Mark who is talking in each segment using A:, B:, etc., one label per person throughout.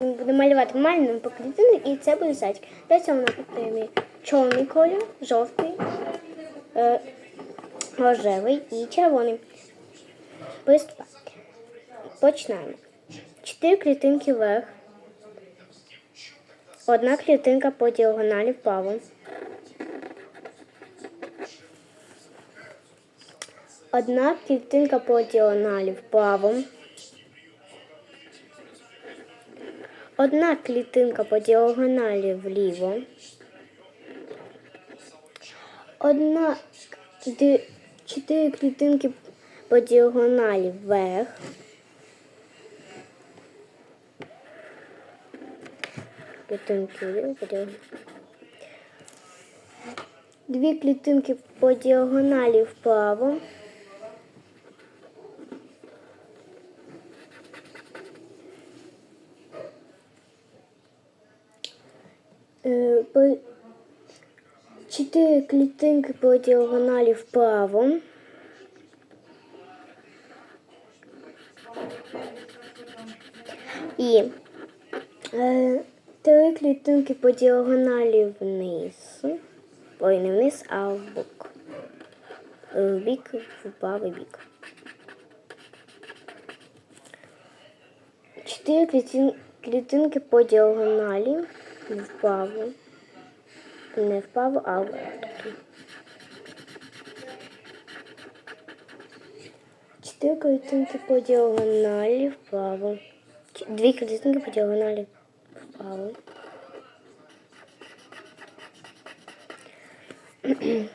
A: Ми малювати маленьким по і це буде зайчик. Для цього нам потрібен чорний колір, жовтий, е, рожевий і червоний. Приступаємо. Починаємо. Чотири клітинки вверх. Одна клітинка по діагоналі вправо. Одна клітинка по діагоналі вправо. Одна клітинка по діагоналі вліво. Одна чотири клітинки по діагоналі вверх. Клітинки. Дві клітинки по діагоналі вправо. По- Чотири клітинки по діагоналі вправо. І е, три клітинки по діагоналі вниз. Ой, не вниз, а в бок. В бік, в правий бік. Чотири клітинки по діагоналі вправо. Не вправо, а. Чотири клітинки по діагоналі вправо. Дві клітинки по діагоналі вправо.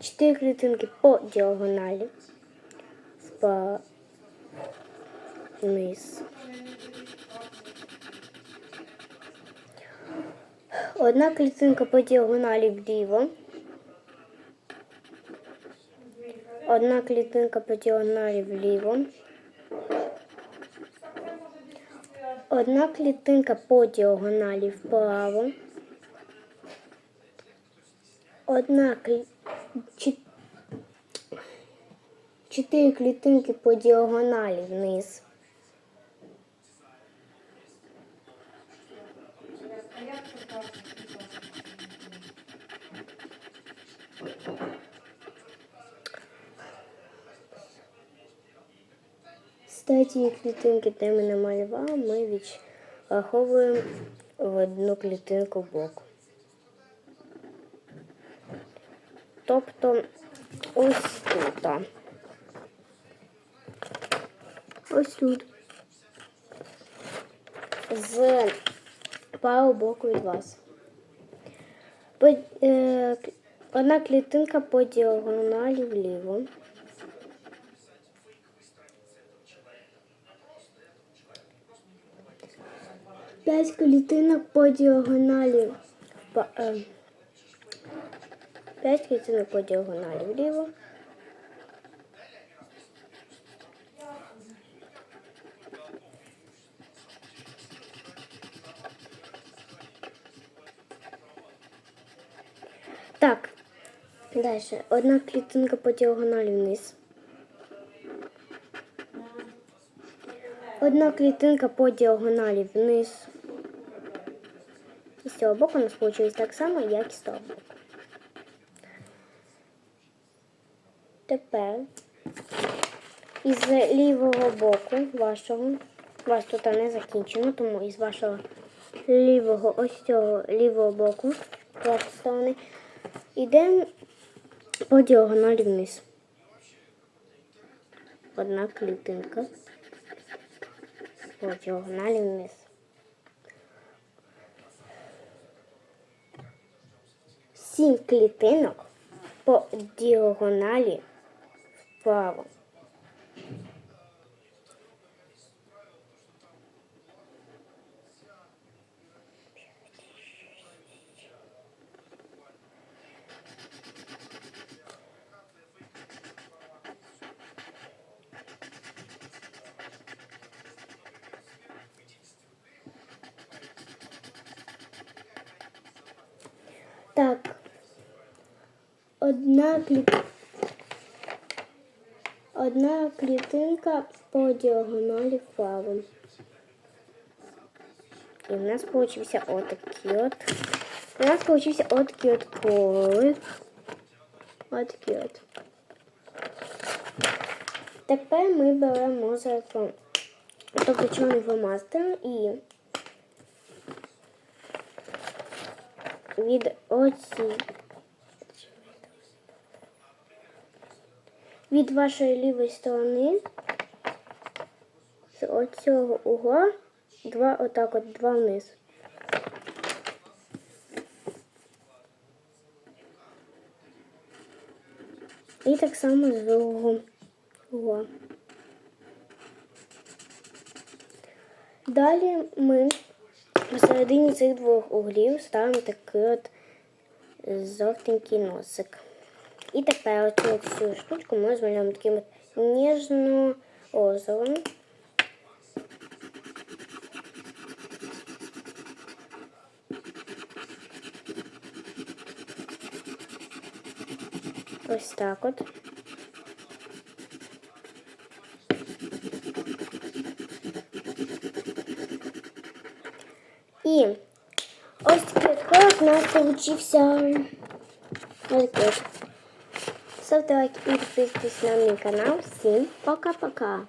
A: Чотири клітинки по діагоналі. Вниз. Одна клітинка по діагоналі вліво. Одна клітинка по діагоналі вліво. Одна клітинка по діагоналі вправо. Одна клі... Чотири клітинки по діагоналі вниз. Третьої клітинки, де ми намалювали, ми відраховуємо в одну клітинку боку. Тобто ось тут. Ось тут. З правого боку від вас. Е, одна клітинка по діагоналі вліво. П'ять клітинок по діагоналі. е, П'ять клітинок по діагоналі вліво. Так. Далі. Одна клітинка по діагоналі вниз. Одна клітинка по діагоналі вниз. І з цього боку у нас вийшло так само, як і з того боку. Тепер із лівого боку вашого, вас тут не закінчено, тому із вашого лівого, ось цього лівого боку, вашої сторони, йдемо по діагоналі вниз. Одна клітинка по діагоналі вниз. Сім клітинок по діагоналі вправо. Так. Одна клі... Одна клітинка по діагоналі вправо. І в нас получився отакий от. У нас получився отакий от колик. Отакий от. Тепер ми беремо флом- тобто чорний фломастер і від оці від вашої лівої сторони з оцього угла два отак от два вниз. І так само з другого угла. Далі ми посередині цих двох углів ставимо такий от жовтенький носик. І тепер оцю всю штучку ми змалюємо таким от ніжно-розовим. Ось так от. І ось такий от колик у нас получився. Ось такий от. Ставте лайк і підписуйтесь на мій канал. Всім пока-пока.